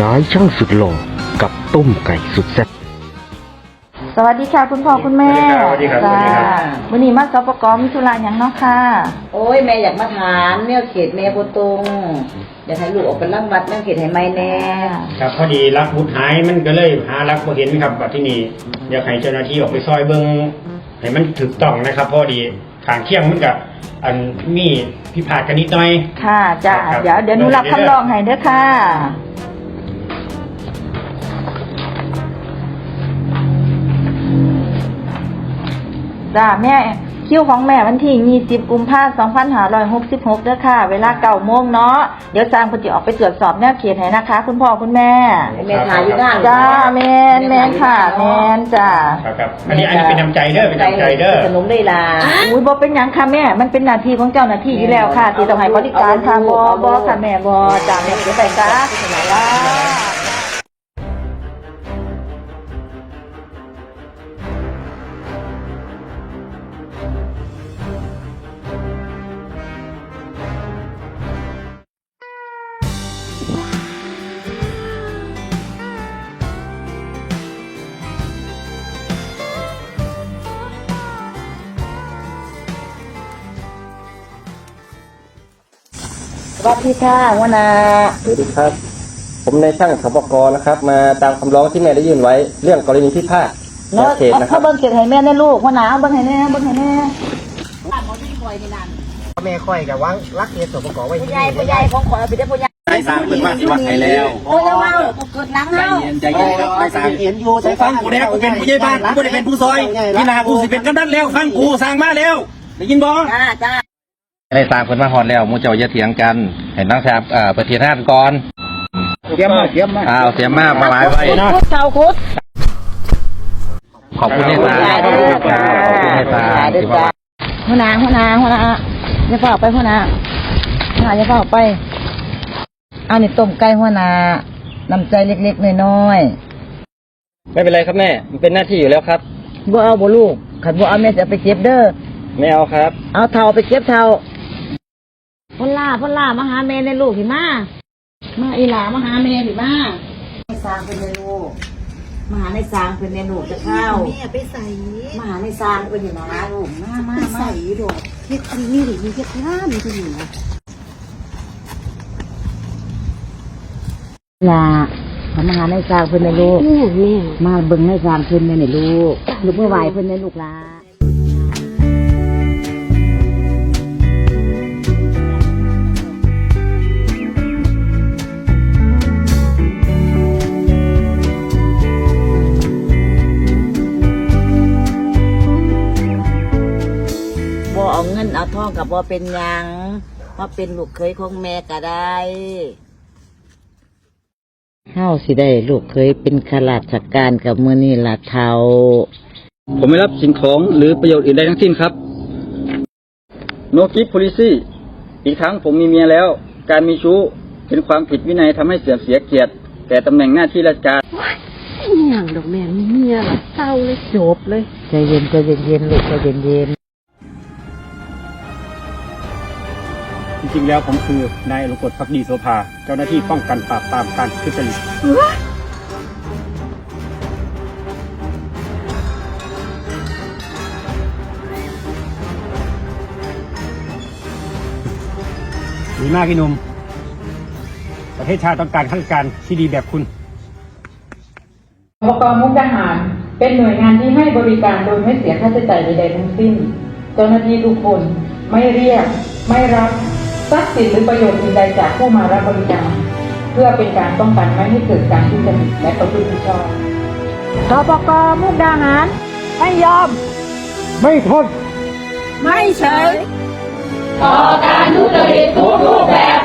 นายช่างสุดหล่อกับต้มไก่สุดแซ่บสวัสดีค่ะคุณพ่อคุณแม่สวัสดีครับสวัสดีครับ จ้าวันนี้มาสปกรมิถุลาอย่างเนาะค่ะ โอ้ยแม่อยากมาถามแม่เขตแม่โบตรงอยากให้ลูกออกไปล่ำวัดแม่เขตให้ไม่แน่ครับพอดีรักบุตรหายมันก็เลยหารักบ่เห็นครับบัดที่นี่อยากให้เจ้าหน้าที่ออกไปซอยเบิ่งให้มันถูกต้องนะครับ พอดีขางเคียงมันกับอันมีพิพาทกันนิดหน่อย ค่ะจ้าครับเดี๋ยวเดี๋ยวหนูรับคำร้องให้เด้อค่ะ จ้าแม่คิวของแม่วันที่ 20 กุมภาพันธ์2566เด้อค่ะ เวลาเก้าโมงเนาะ เดี๋ยวจางคนจะออกไปตรวจสอบแนวเขตให้นะคะ คุณพ่อคุณแม่ให้แม่ถ่ายอยู่ด้านจ้าแมนแมนค่ะแมนจ้าครับครับอันนี้อันนี้เป็นน้ำใจเด้อ เป็นน้ำใจเด้อขนมได้ลาอุ้ยบอเป็นหยังค่ะแม่ มันเป็นหน้าที่ของเจ้าหน้าที่อยู่แล้วค่ะ ที่ต้องให้บริการค่ะบอบอค่ะแม่บอจ้าแม่เดี๋ยวไปจ้า วัสดีค่ะวนาสวัสดีครับ ผมนายช่างสปกนะครับ มาตามคำร้องที่แม่ได้ยื่นไว้ เรื่องกรณีพิพาทเนาะเขตนะครัเขาบเบิ้งเก็บให้แม่แน่ลูกพ่อหนาเอาเบิ้งให้แน่เบิ้งให้แน่แม่ค่อยกับวังรักเอสปกไว้ผู้ใหญ่ผู้ใหญ่ของขอเอาไปได้ผู้ใหญ่ไอ้สามเป็นว่าสิวัดให้แล้วโอ้ยว้าวกดน้ำใจเนาะเย็นใจเย็นครับไอ้สามเห็นอยู่ใจฟังกูแล้วกูเป็นผู้ใหญ่บ้านกูไม่ได้เป็นผู้ซอยที่นากูสิเป็นกำนันแล้วฟังกูสร้างมาแล้วได้ยินบ่จ้าจ้า ได้ตามคนมาฮอดแล้วมูเจ้าอย่าเถียงกันเห็นน้องแซมเอ่อประเทศหน้าก่อนเตรียมมาเตรียมมาอ้าวเสียมากมาหลายไว้คุดเท่าคุดขอบคุณเนตาขอบคุณเนตาขอบคุณเนตาที่มาพ่อหนาพ่อหนาพ่อหนาอย่าเฝ้าไปพ่อหนาพ่อหนาอย่าเฝ้าไปเอานี่ต้มไก่พ่อหนาน้ำใจเล็กๆน้อยไม่เป็นไรครับแม่ มันเป็นหน้าที่อยู่แล้วครับๆบ่เอาบ่ลูกขันบ่เอาแม่จะเอาไปเก็บเด้อ ไม่เอาครับ เอาเท่าไปเก็บเท่า พ่นล่าพ่นล่ามาหาแม่ในลูกหิมามาอีหลามาหาแม่หิมาในสร้างเป็นในลูกมาหาในสร้างเป็นในลูกจะเข้าแม่ไปใส่มาหาในสร้างเป็นอยู่นะลูกมามาไปมาใส่ดอกเฮ็ดอันนี้หรือมีเฮ็ดงานที่นี่นะลาเขามาหาในสร้างเพิ่นในลูกเนี่ยแม่มาเบิ่งในสร้างเพิ่นในนี่ลูกลูกเมื่อไหวเพิ่นในลูกลา เอาเงินเอาทองกับบ่เป็นหยังเพราะเป็นลูกเคยของแม่ก็ได้เฮาสิได้ลูกเคยเป็นข้าราชการกับมื้อนี้ล่ะเท่าผมไม่รับสิ่งของหรือประโยชน์อื่นใดทั้งสิ้นครับ no gift policy อีกทั้งผมมีเมียแล้ว การมีชู้เป็นความผิดวินัยทำให้เสื่อมเสียเกียรติแก่ตำแหน่งหน้าที่ราชการอหย่างดอกแม่มีเมียละเศร้าเลยจบเลยใจเย็นใจเย็นๆลูกใจเย็น จริงๆ แล้วผมคือนายอลงกฎพักดีโสภา เจ้าหน้าที่ป้องกันปราบปรามการทุจริต ดีมากพี่หนุ่ม ประเทศชาติต้องการข้าราชการที่ดีแบบคุณอบกมุกดาหารเป็นหน่วยงานที่ให้บริการโดยไม่เสียค่าใช้จ่ายใดๆทั้งสิ้น เจ้าหน้าที่ทุกคนไม่เรียก ไม่รับ ทรัพย์สินหรือประโยชน์อื่นใดจากผู้มารับบริการเพื่อเป็นการป้องกันไม่ให้เกิดการทุจริตและประพฤติมิชอบๆสปกมุกดาหาร ไม่ยอม ไม่ทน ไม่เฉยต่อการทุจริตทุกรูปแบบ